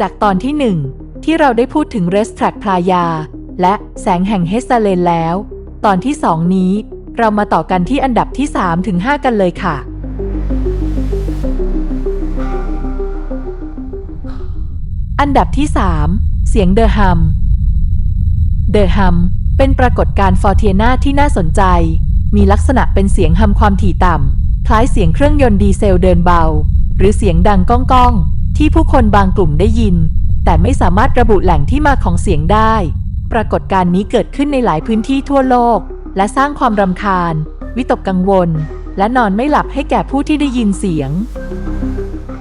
จากตอนที่หนึ่งที่เราได้พูดถึงเรสแทรกพลายา และแสงแห่งเฮสซเลนแล้ว ตอนที่สองนี้ เรามาต่อกันที่อันดับที่3ถึง5กันเลยค่ะ อันดับที่ 3 เสียงเดอะฮัม เดอะฮัมเป็นปรากฏการณ์ฟอร์เทียนาที่น่าสนใจ มีลักษณะเป็นเสียงฮัมความถี่ต่ำ คล้ายเสียงเครื่องยนต์ดีเซลเดินเบา หรือเสียงดังก้องก้องที่ผู้คนบางกลุ่มได้ยิน แต่ไม่สามารถระบุแหล่งที่มาของเสียงได้ ปรากฏการณ์นี้เกิดขึ้นในหลายพื้นที่ทั่วโลก และสร้างความรำคาญ วิตกกังวล และนอนไม่หลับให้แก่ผู้ที่ได้ยินเสียง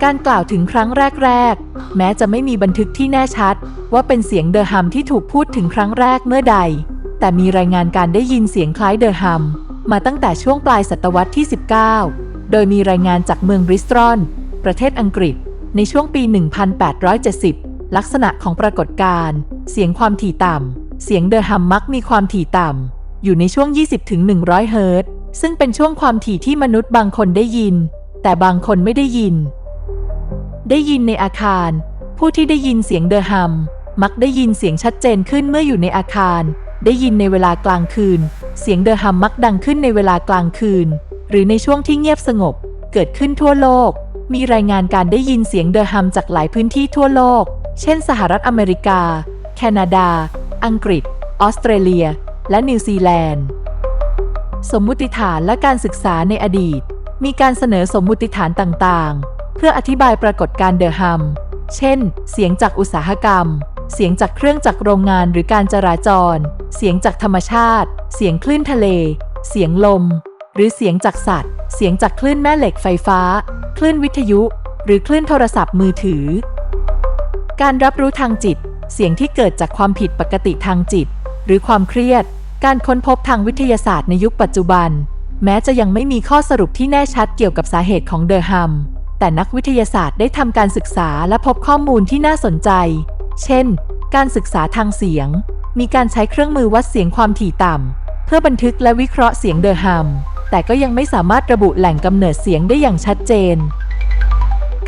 การกล่าวถึงครั้งแรก ๆ แม้จะไม่มีบันทึกที่แน่ชัด ว่าเป็นเสียงเดอะฮัมที่ถูกพูดถึงครั้งแรกเมื่อใด แต่มีรายงานการได้ยินเสียงคล้ายเดอะฮัม มาตั้งแต่ช่วงปลายศตวรรษที่ 19 โดยมีรายงานจากเมืองบริสตอลประเทศอังกฤษ ในช่วงปี 1870 ลักษณะของปรากฏการณ์ เสียงความถี่ต่ำ เสียงเดอะฮัมมักมีความถี่ต่ำ อยู่ในช่วง 20-100 เฮิรตซ์ซึ่งเป็นช่วงความถี่ที่มนุษย์บางคนได้ยิน แต่บางคนไม่ได้ยิน ได้ยินในอาคาร ผู้ที่ได้ยินเสียงเดอะฮัมมักได้ยินเสียงชัดเจนขึ้นเมื่ออยู่ในอาคาร ได้ยินในเวลากลางคืน เสียงเดอะฮัมมักดังขึ้นในเวลากลางคืน หรือในช่วงที่เงียบสงบ เกิดขึ้นทั่วโลก มีรายงานการได้ยินเสียงเดอะฮัมจากหลายพื้นที่ทั่วโลก เช่น สหรัฐอเมริกา แคนาดา อังกฤษ ออสเตรเลีย และนิวซีแลนด์ สมมุติฐานและการศึกษาในอดีต มีการเสนอสมมุติฐานต่างๆ เพื่ออธิบายปรากฏการณ์เดอะฮัม เช่น เสียงจากอุตสาหกรรม เสียงจากเครื่องจักรโรงงานหรือการจราจร เสียงจากธรรมชาติ เสียงคลื่นทะเล เสียงลม หรือเสียงจากสัตว์ เสียงจากคลื่นแม่เหล็กไฟฟ้า คลื่นวิทยุ หรือคลื่นโทรศัพท์มือถือ การรับรู้ทางจิต เสียงที่เกิดจากความผิดปกติทางจิต หรือความเครียด การค้นพบทางวิทยาศาสตร์ในยุคปัจจุบัน แม้จะยังไม่มีข้อสรุปที่แน่ชัดเกี่ยวกับสาเหตุของเดอะฮัมแต่นักวิทยาศาสตร์ได้ทำการศึกษาและพบข้อมูลที่น่าสนใจ เช่น การศึกษาทางเสียง มีการใช้เครื่องมือวัดเสียงความถี่ต่ำ เพื่อบันทึกและวิเคราะห์เสียงเดอะฮัม แต่ก็ยังไม่สามารถระบุแหล่งกำเนิดเสียงได้อย่างชัดเจน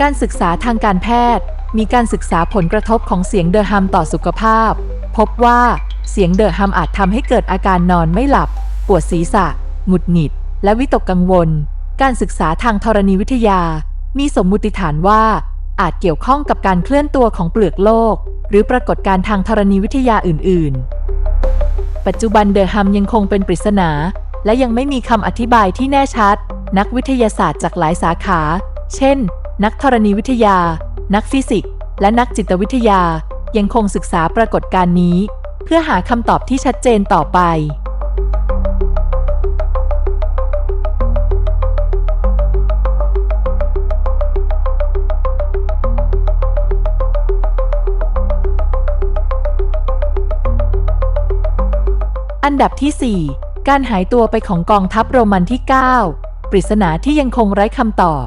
การศึกษาทางการแพทย์ มีการศึกษาผลกระทบของเสียงเดอะฮัมต่อสุขภาพ พบว่าเสียงเดอะฮัมอาจทำให้เกิดอาการนอนไม่หลับ ปวดศีรษะ หงุดหงิด และวิตกกังวล การศึกษาทางธรณีวิทยา มีสมมุติฐานว่า อาจเกี่ยวข้องกับการเคลื่อนตัวของเปลือกโลก หรือปรากฏการณ์ทางธรณีวิทยาอื่น ๆ ปัจจุบันเดอะฮัมยังคงเป็นปริศนา และยังไม่มีคำอธิบายที่แน่ชัด นักวิทยาศาสตร์จากหลายสาขา เช่น นักธรณีวิทยา นักฟิสิกส์ และนักจิตวิทยา ยังคงศึกษาปรากฏการณ์นี้ เพื่อหาคำตอบที่ชัดเจนต่อไป อันดับที่ 4 การหายตัวไปของกองทัพโรมันที่ 9 ปริศนาที่ยังคงไร้คำตอบ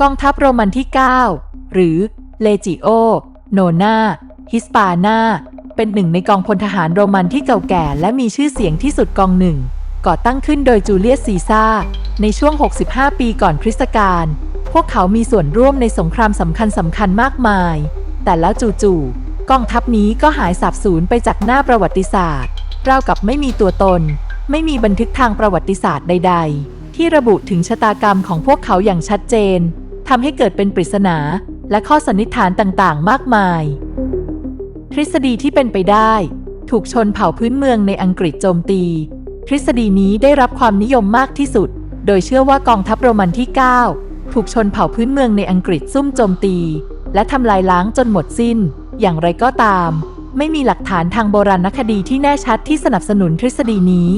กองทัพโรมันที่ 9 หรือเลจิโอโนนาฮิสปานาเป็นหนึ่งในกองพลทหารโรมันที่เก่าแก่ และมีชื่อเสียงที่สุดกองหนึ่ง ก่อตั้งขึ้นโดยจูเลียสซีซ่า ในช่วง 65 ปีก่อนคริสตกาลพวกเขามีส่วนร่วมในสงครามสำคัญสำคัญมากมาย แต่แล้วจู่ๆกองทัพนี้ก็หายสาบสูญไปจากหน้าประวัติศาสตร์ ราวกับไม่มีตัวตน ไม่มีบันทึกทางประวัติศาสตร์ใด ๆ ที่ระบุถึงชะตากรรมของพวกเขาอย่างชัดเจนทำให้เกิดเป็นปริศนาและข้อสันนิษฐานต่างๆ มากมาย ทฤษฎีที่เป็นไปได้ ถูกชนเผ่าพื้นเมืองในอังกฤษโจมตี ทฤษฎีนี้ได้รับความนิยมมากที่สุด โดยเชื่อว่ากองทัพโรมันที่ 9 ถูกชนเผ่าพื้นเมืองในอังกฤษซุ่มโจมตี และทำลายล้างจนหมดสิ้น อย่างไรก็ตาม ไม่มีหลักฐานทางโบราณคดีที่แน่ชัดที่สนับสนุนทฤษฎีนี้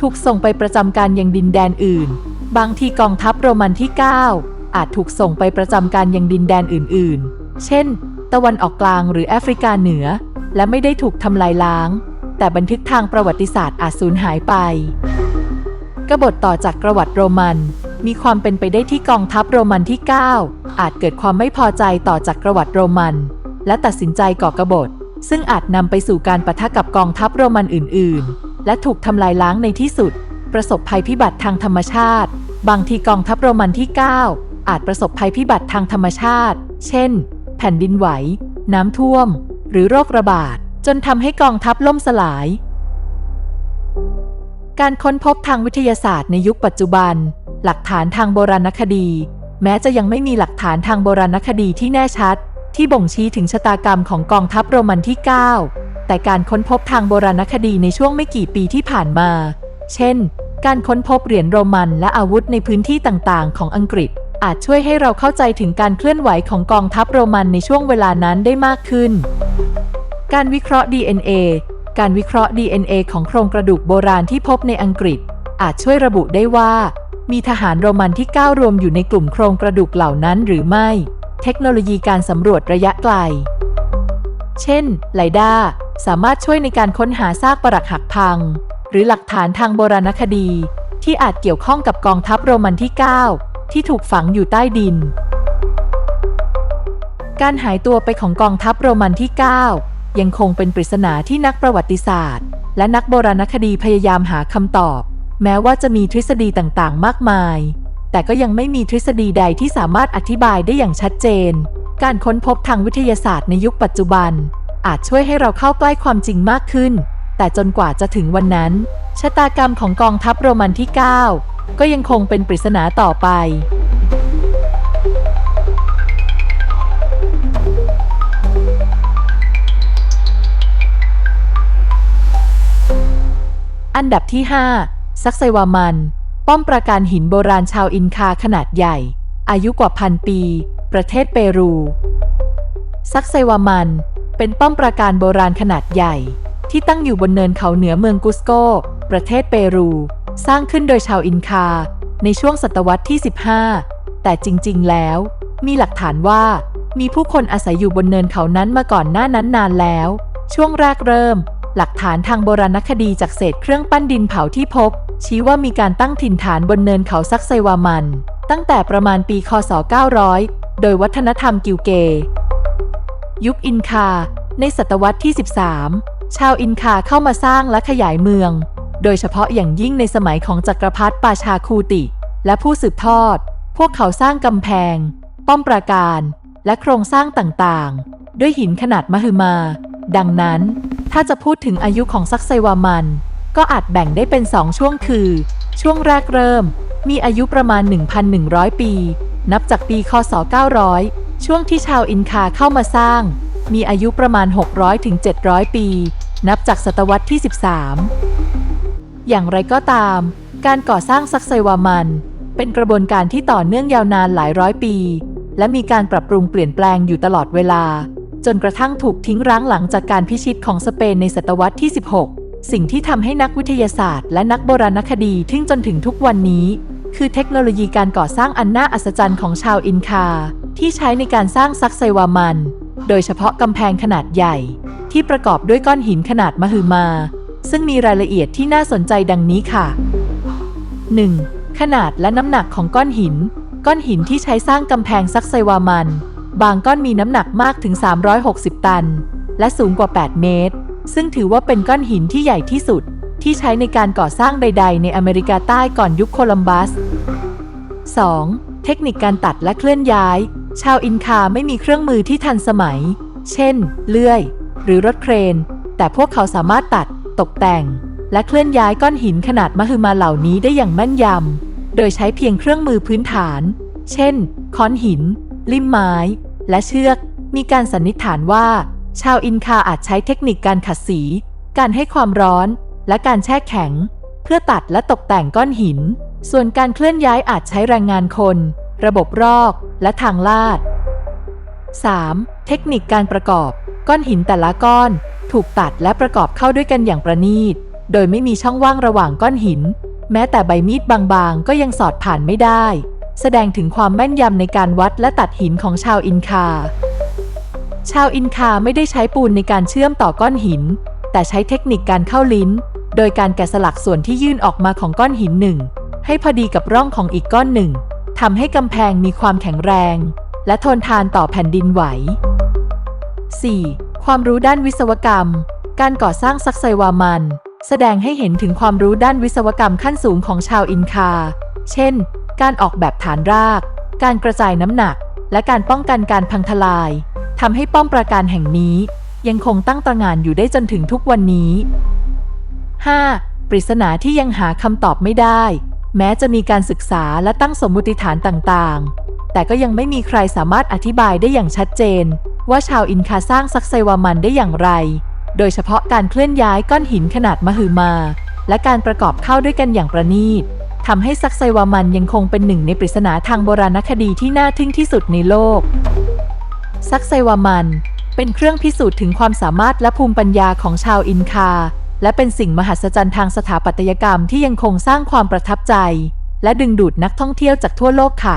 ถูกส่งไปประจำการยังดินแดนอื่น บางทีกองทัพโรมันที่ 9 อาจถูกส่งไปประจำการยังดินแดนอื่น ๆ เช่น ตะวันออกกลางหรือแอฟริกาเหนือ และไม่ได้ถูกทำลายล้าง แต่บันทึกทางประวัติศาสตร์อาจสูญหายไป กบฏต่อจากประวัติโรมันมีความเป็นไปได้ที่กองทัพโรมันที่ 9 อาจเกิดความไม่พอใจต่อจากประวัติโรมัน และตัดสินใจก่อกบฏ ซึ่งอาจนำไปสู่การปะทะกับกองทัพโรมันอื่น ๆ และถูกทำลายล้างในที่สุด ประสบภัยพิบัติทางธรรมชาติ บางทีกองทัพโรมันที่ 9 อาจประสบภัยพิบัติทางธรรมชาติ เช่น แผ่นดินไหว น้ำท่วม หรือโรคระบาด จนทำให้กองทัพล่มสลาย การค้นพบทางวิทยาศาสตร์ในยุคปัจจุบัน หลักฐานทางโบราณคดี แม้จะยังไม่มีหลักฐานทางโบราณคดีที่แน่ชัด ที่บ่งชี้ถึงชะตากรรมของกองทัพโรมันที่ 9 แต่การค้นพบทางโบราณคดีในช่วงไม่กี่ปีที่ผ่านมา เช่น การค้นพบเหรียญโรมันและอาวุธในพื้นที่ต่างๆ ของอังกฤษ อาจช่วยให้เราเข้าใจถึงการเคลื่อนไหวของกองทัพโรมันในช่วงเวลานั้นได้มากขึ้น การวิเคราะห์ DNA การวิเคราะห์ DNA ของโครงกระดูกโบราณที่พบในอังกฤษ อาจช่วยระบุได้ว่า มีทหารโรมันที่ก้ารวมอยู่ในกลุ่มโครงกระดูกเหล่านั้นหรือไม่ เทคโนโลยีการสำรวจระยะไกล เช่นไลด้าสามารถช่วยในการค้นหาซากปรักหักพัง หรือหลักฐานทางโบราณคดี ที่อาจเกี่ยวข้องกับกองทัพโรมันที่ 9 ที่ถูกฝังอยู่ใต้ดิน การหายตัวไปของกองทัพโรมันที่ 9 ยังคงเป็นปริศนาที่นักประวัติศาสตร์ และนักโบราณคดีพยายามหาคำตอบ แม้ว่าจะมีทฤษฎีต่างๆ มากมาย แต่ก็ยังไม่มีทฤษฎีใดที่สามารถอธิบายได้อย่างชัดเจน การค้นพบทางวิทยาศาสตร์ในยุคปัจจุบัน อาจช่วยให้เราเข้าใกล้ความจริงมากขึ้น แต่จนกว่าจะถึงวันนั้น ชะตากรรมของกองทัพโรมันที่ 9 ก็ยังคงเป็นปริศนาต่อไปอันดับที่ 5 ซักไซวามัน ป้อมปราการหินโบราณชาวอินคาขนาดใหญ่ อายุกว่าพันปี ประเทศเปรู ซักไซวามัน เป็นป้อมปราการโบราณขนาดใหญ่ ที่ตั้งอยู่บนเนินเขาเหนือเมืองกุสโก ประเทศเปรู สร้างขึ้นโดยชาวอินคา ในช่วงศตวรรษที่ 15 แต่จริง ๆ แล้ว มีหลักฐานว่า มีผู้คนอาศัยอยู่บนเนินเขานั้นมาก่อนหน้านั้นนานแล้ว ช่วงแรกเริ่ม หลักฐานทางโบราณคดีจากเศษเครื่องปั้นดินเผาที่พบ ชี้ว่ามีการตั้งถิ่นฐานบนเนินเขาซักไซวามัน ตั้งแต่ประมาณปีคศ 900 โดยวัฒนธรรมกิวเก ยุคอินคา ในศตวรรษที่ 13 ชาวอินคาเข้ามาสร้างและขยายเมือง โดยเฉพาะอย่างยิ่งในสมัยของจักรพรรดิปาชาคูติ และผู้สืบทอด พวกเขาสร้างกำแพง ป้อมปราการ และโครงสร้างต่างๆ ด้วยหินขนาดมหึมา ดังนั้น ถ้าจะพูดถึงอายุของซักไซวามัน ก็อาจแบ่งได้เป็นสองช่วงคือ ช่วงแรกเริ่ม มีอายุประมาณ 1,100 ปี นับจากปีคศ 900 ช่วงที่ชาวอินคาเข้ามาสร้าง มีอายุประมาณ 600ถึง700 ปี นับจากศตวรรษที่ 13 อย่างไรก็ตาม การก่อสร้างซักไซวามัน เป็นกระบวนการที่ต่อเนื่องยาวนานหลายร้อยปี และมีการปรับปรุงเปลี่ยนแปลงอยู่ตลอดเวลา จนกระทั่งถูกทิ้งร้างหลังจากการพิชิตของสเปนในศตวรรษที่ 16 สิ่งที่ทำให้นักวิทยาศาสตร์ และนักโบราณคดีทึ่งจนถึงทุกวันนี้ คือเทคโนโลยีการก่อสร้างอันน่าอัศจรรย์ของชาวอินคา ที่ใช้ในการสร้างซักไซวามัน โดยเฉพาะกำแพงขนาดใหญ่ ที่ประกอบด้วยก้อนหินขนาดมหึมา ซึ่งมีรายละเอียดที่น่าสนใจดังนี้ค่ะ 1. ขนาดและน้ำหนักของก้อนหิน ก้อนหินที่ใช้สร้างกำแพงซักไซวามัน บางก้อนมีน้ำหนักมากถึง 360 ตัน และสูงกว่า 8 เมตร ซึ่งถือว่าเป็นก้อนหินที่ใหญ่ที่สุด ที่ใช้ในการก่อสร้างใด ๆ ในอเมริกาใต้ก่อนยุคโคลัมบัส 2. เทคนิคการตัดและเคลื่อนย้าย ชาวอินคาไม่มีเครื่องมือที่ทันสมัย เช่น เลื่อย หรือรถเครน แต่พวกเขาสามารถตัด ตกแต่ง และเคลื่อนย้ายก้อนหินขนาดมหึมาเหล่านี้ได้อย่างแม่นยำ โดยใช้เพียงเครื่องมือพื้นฐาน เช่น ค้อนหิน ลิ่มไม้ และเชือก มีการสันนิษฐานว่า ชาวอินคาอาจใช้เทคนิคการขัดสี การให้ความร้อน และการแช่แข็ง เพื่อตัดและตกแต่งก้อนหิน ส่วนการเคลื่อนย้ายอาจใช้แรงงานคน ระบบรอก และทางลาด 3. เทคนิคการประกอบ ก้อนหินแต่ละก้อน ถูกตัดและประกอบเข้าด้วยกันอย่างประณีต โดยไม่มีช่องว่างระหว่างก้อนหิน แม้แต่ใบมีดบางๆ ก็ยังสอดผ่านไม่ได้ แสดงถึงความแม่นยำในการวัดและตัดหินของชาวอินคา ชาวอินคาไม่ได้ใช้ปูนในการเชื่อมต่อก้อนหิน แต่ใช้เทคนิคการเข้าลิ้น โดยการแกะสลักส่วนที่ยื่นออกมาของก้อนหินหนึ่ง ให้พอดีกับร่องของอีกก้อนหนึ่งทำให้กำแพงมีความแข็งแรง และทนทานต่อแผ่นดินไหว 4. ความรู้ด้านวิศวกรรม การก่อสร้างซักไซวามัน แสดงให้เห็นถึงความรู้ด้านวิศวกรรมขั้นสูงของชาวอินคา เช่น การออกแบบฐานราก การกระจายน้ำหนัก และการป้องกันการพังทลายทำให้ป้อมปราการแห่งนี้ ยังคงตั้งตระหง่านอยู่ได้จนถึงทุกวันนี้ 5. ปริศนาที่ยังหาคำตอบไม่ได้ แม้จะมีการศึกษาและตั้งสมมุติฐานต่างๆ แต่ก็ยังไม่มีใครสามารถอธิบายได้อย่างชัดเจน ว่าชาวอินคาสร้างซักไซวามันได้อย่างไร โดยเฉพาะการเคลื่อนย้ายก้อนหินขนาดมหึมา และการประกอบเข้าด้วยกันอย่างประณีต ทำให้ซักไซวามันยังคงเป็นหนึ่งในปริศนาทางโบราณคดีที่น่าทึ่งที่สุดในโลก ซักไซวามันเป็นเครื่องพิสูจน์ถึงความสามารถและภูมิปัญญาของชาวอินคา และเป็นสิ่งมหัศจรรย์ทางสถาปัตยกรรมที่ยังคงสร้างความประทับใจ และดึงดูดนักท่องเที่ยวจากทั่วโลกค่ะ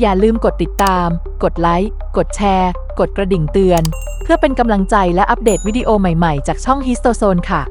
อย่าลืมกดติดตาม กดไลค์ กดแชร์ กดกระดิ่งเตือน เพื่อเป็นกำลังใจและอัปเดตวิดีโอใหม่ๆ จากช่อง Histozone ค่ะ